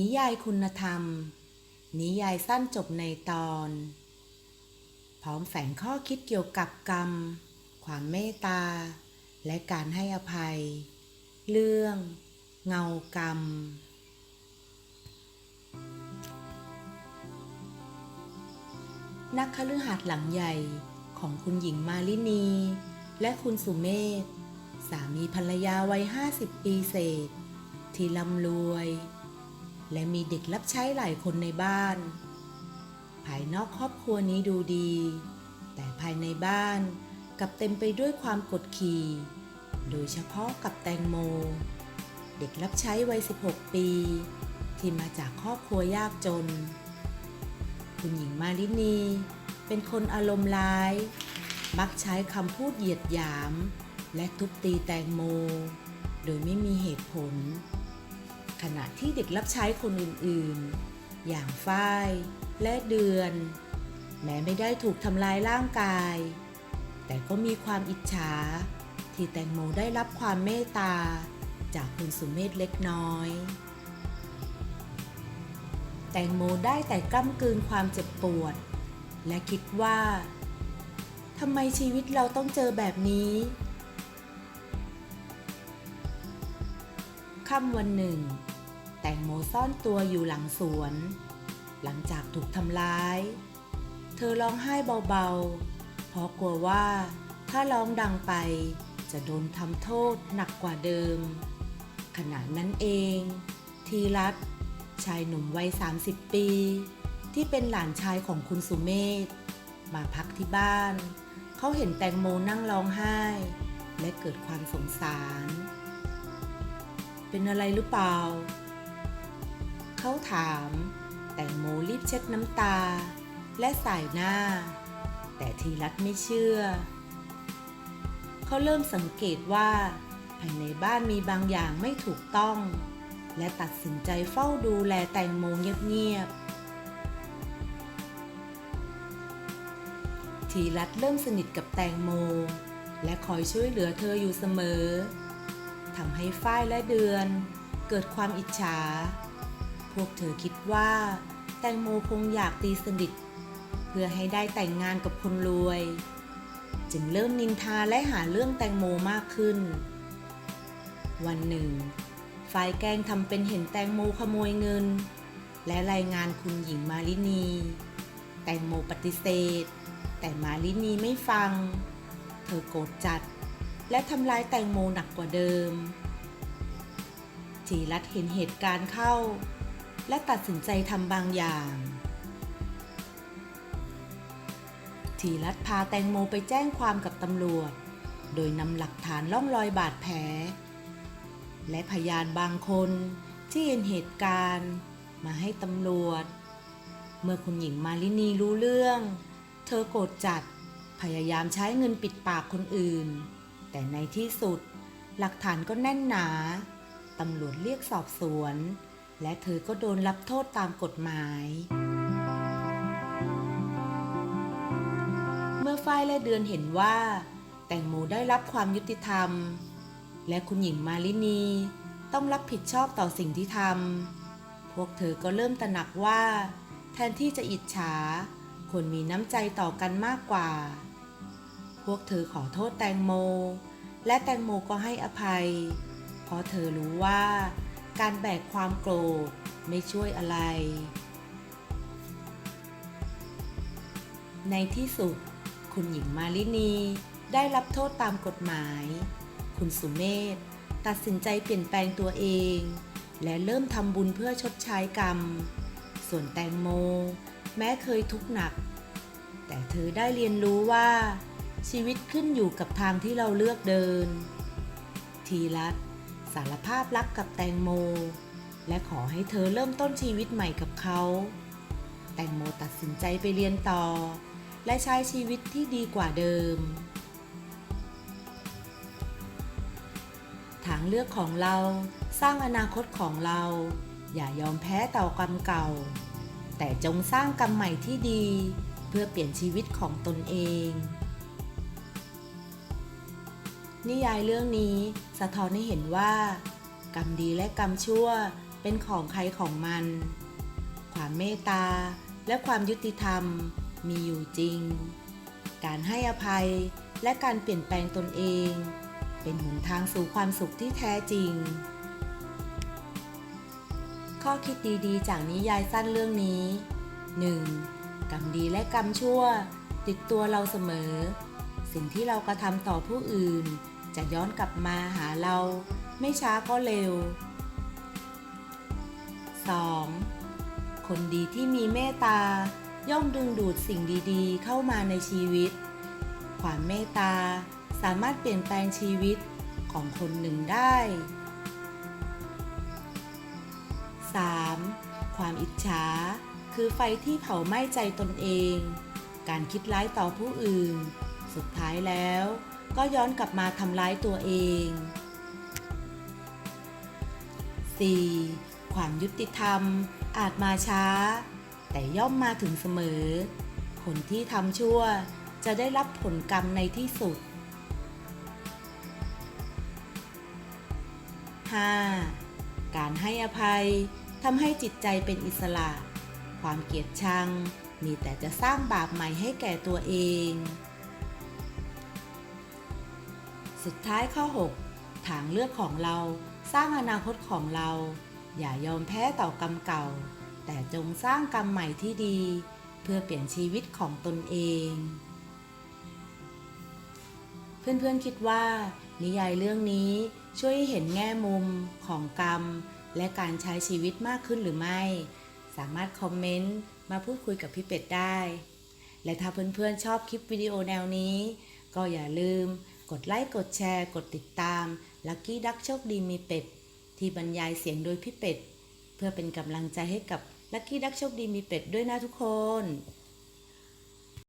นิยายคุณธรรม นิยายสั้นจบในตอน พร้อมแฝงข้อคิดเกี่ยวกับกรรม ความเมตตา และการให้อภัย เรื่อง เงากรรม นักคฤหัสถ์หลังใหญ่ของคุณหญิงมาลินี และคุณสุเมธ สามีภรรยาวัยห้าสิบปีเศษ ที่ร่ำรวย และมีเด็กรับใช้หลายคนในบ้าน ภายนอกครอบครัวนี้ดูดี แต่ภายในบ้านกลับเต็มไปด้วยความกดขี่ โดยเฉพาะกับแตงโม เด็กรับใช้วัย 16 ปี ที่มาจากครอบครัวยากจน คุณหญิงมาลินีเป็นคนอารมณ์ร้าย มักใช้คำพูดเหยียดหยาม และทุบตีแตงโม โดยไม่มีเหตุผล ขณะที่เด็กรับใช้คนอื่นๆ อย่างฝ้ายและเดือน แม้ไม่ได้ถูกทำลายร่างกาย แต่ก็มีความอิจฉา ที่แตงโมได้รับความเมตตา จากคุณสุเมธเล็กน้อย แตงโมได้แต่กล้ำกลืนความเจ็บปวด และคิดว่าทำไมชีวิตเราต้องเจอแบบนี้ค่ำวันหนึ่ง แตงโมซ่อนตัวอยู่หลังสวน หลังจากถูกทำร้าย เธอร้องไห้เบาๆ เพราะกลัวว่าถ้าร้องดังไปจะโดนทำโทษหนักกว่าเดิม ขณะนั้นเอง ทีรัตชายหนุ่มวัย 30 ปี ที่เป็นหลานชายของคุณสุเมธมาพักที่บ้าน เขาเห็นแตงโมนั่งร้องไห้ และเกิดความสงสาร เป็นอะไรหรือเปล่า เขาถาม แตงโมรีบเช็ดน้ำตา และสายหน้า แต่ทีรัตไม่เชื่อ เขาเริ่มสังเกตว่าภายในบ้านมีบางอย่างไม่ถูกต้อง และตัดสินใจเฝ้าดูแลแตงโมเงียบๆทีรัตเริ่มสนิทกับแตงโม และคอยช่วยเหลือเธออยู่เสมอทำให้ฝ้ายและเดือนเกิดความอิจฉา พวกเธอคิดว่า แตงโมคงอยากตีสนิทเพื่อให้ได้แต่งงานกับคนรวย จึงเริ่มนินทาและหาเรื่องแตงโมมากขึ้น วันหนึ่งฝ่ายแกล้งทำเป็นเห็นแตงโมขโมยเงิน และรายงานคุณหญิงมาลินี แตงโมปฏิเสธ แต่มาลินีไม่ฟัง เธอโกรธจัด และทำร้ายแตงโมหนักกว่าเดิมทีรัตเห็นเหตุการณ์เข้า และตัดสินใจทำบางอย่างทีรัตพาแตงโมไปแจ้งความกับตำรวจ โดยนำหลักฐานล่องรอยบาดแผล และพยานบางคนที่เห็นเหตุการณ์มาให้ตำรวจ เมื่อคุณหญิงมาลินีรู้เรื่อง เธอโกรธจัดพยายามใช้เงินปิดปากคนอื่น แต่ในที่สุดหลักฐานก็แน่นหนา ตำรวจเรียกสอบสวน และเธอก็โดนรับโทษตามกฎหมาย เมื่อฝ้ายและเดือนเห็นว่า แตงโมได้รับความยุติธรรม และคุณหญิงมาลินีต้องรับผิดชอบต่อสิ่งที่ทำพวกเธอก็เริ่มตระหนักว่า แทนที่จะอิจฉาควรมีน้ำใจต่อกันมากกว่า พวกเธอขอโทษแตงโม และแตงโมก็ให้อภัย เพราะเธอรู้ว่า การแบกความโกรธไม่ช่วยอะไร ในที่สุด คุณหญิงมาลินีได้รับโทษตามกฎหมาย คุณสุเมธตัดสินใจเปลี่ยนแปลงตัวเอง และเริ่มทำบุญเพื่อชดใช้กรรม ส่วนแตงโม แม้เคยทุกข์หนัก แต่เธอได้เรียนรู้ว่าชีวิตขึ้นอยู่กับทางที่เราเลือกเดิน ทีรัตน สารภาพรักกับแตงโม และขอให้เธอเริ่มต้นชีวิตใหม่กับเขา แตงโมตัดสินใจไปเรียนต่อ และใช้ชีวิตที่ดีกว่าเดิม ทางเลือกของเราสร้างอนาคตของเรา อย่ายอมแพ้ต่อกรรมเก่า แต่จงสร้างกรรมใหม่ที่ดี เพื่อเปลี่ยนชีวิตของตนเอง นิยายเรื่องนี้สะท้อนให้เห็นว่า กรรมดีและกรรมชั่วเป็นของใครของมัน ความเมตตาและความยุติธรรมมีอยู่จริง การให้อภัยและการเปลี่ยนแปลงตนเอง เป็นหนทางสู่ความสุขที่แท้จริง ข้อคิดดีๆ จากนิยายสั้นเรื่องนี้ 1. กรรมดีและกรรมชั่ว ติดตัวเราเสมอ สิ่งที่เรากระทำต่อผู้อื่น จะย้อนกลับมาหาเราไม่ช้าก็เร็ว 2. คนดีที่มีเมตตาย่อมดึงดูดสิ่งดีๆ เข้ามาในชีวิต ความเมตตาสามารถเปลี่ยนแปลงชีวิตของคนหนึ่งได้ 3. ความอิจฉาคือไฟที่เผาไหม้ใจตนเอง การคิดร้ายต่อผู้อื่น สุดท้ายแล้ว ก็ย้อนกลับมาทำร้ายตัวเอง 4. ความยุติธรรม อาจมาช้า แต่ย่อมมาถึงเสมอ คนที่ทำชั่วจะได้รับผลกรรมในที่สุด 5. การให้อภัยทำให้จิตใจเป็นอิสระ ความเกลียดชัง มีแต่จะสร้างบาปใหม่ให้แก่ตัวเอง สุดท้ายข้อ 6 ทางเลือกของเราสร้างอนาคตของเรา อย่ายอมแพ้ต่อกรรมเก่า แต่จงสร้างกรรมใหม่ที่ดี เพื่อเปลี่ยนชีวิตของตนเอง เพื่อนๆคิดว่า นิยายเรื่องนี้ช่วยเห็นแง่มุมของกรรม และการใช้ชีวิตมากขึ้นหรือไม่ สามารถคอมเมนต์มาพูดคุยกับพี่เป็ดได้ และถ้าเพื่อนๆชอบคลิปวิดีโอแนวนี้ ก็อย่าลืม ดไลค์ กดแชร์ กดติดตาม Lucky Duck โชคดีมีเป็ด ที่บรรยายเสียงโดยพี่เป็ด เพื่อเป็นกำลังใจให้กับ Lucky Duck โชคดีมีเป็ดด้วยนะทุกคน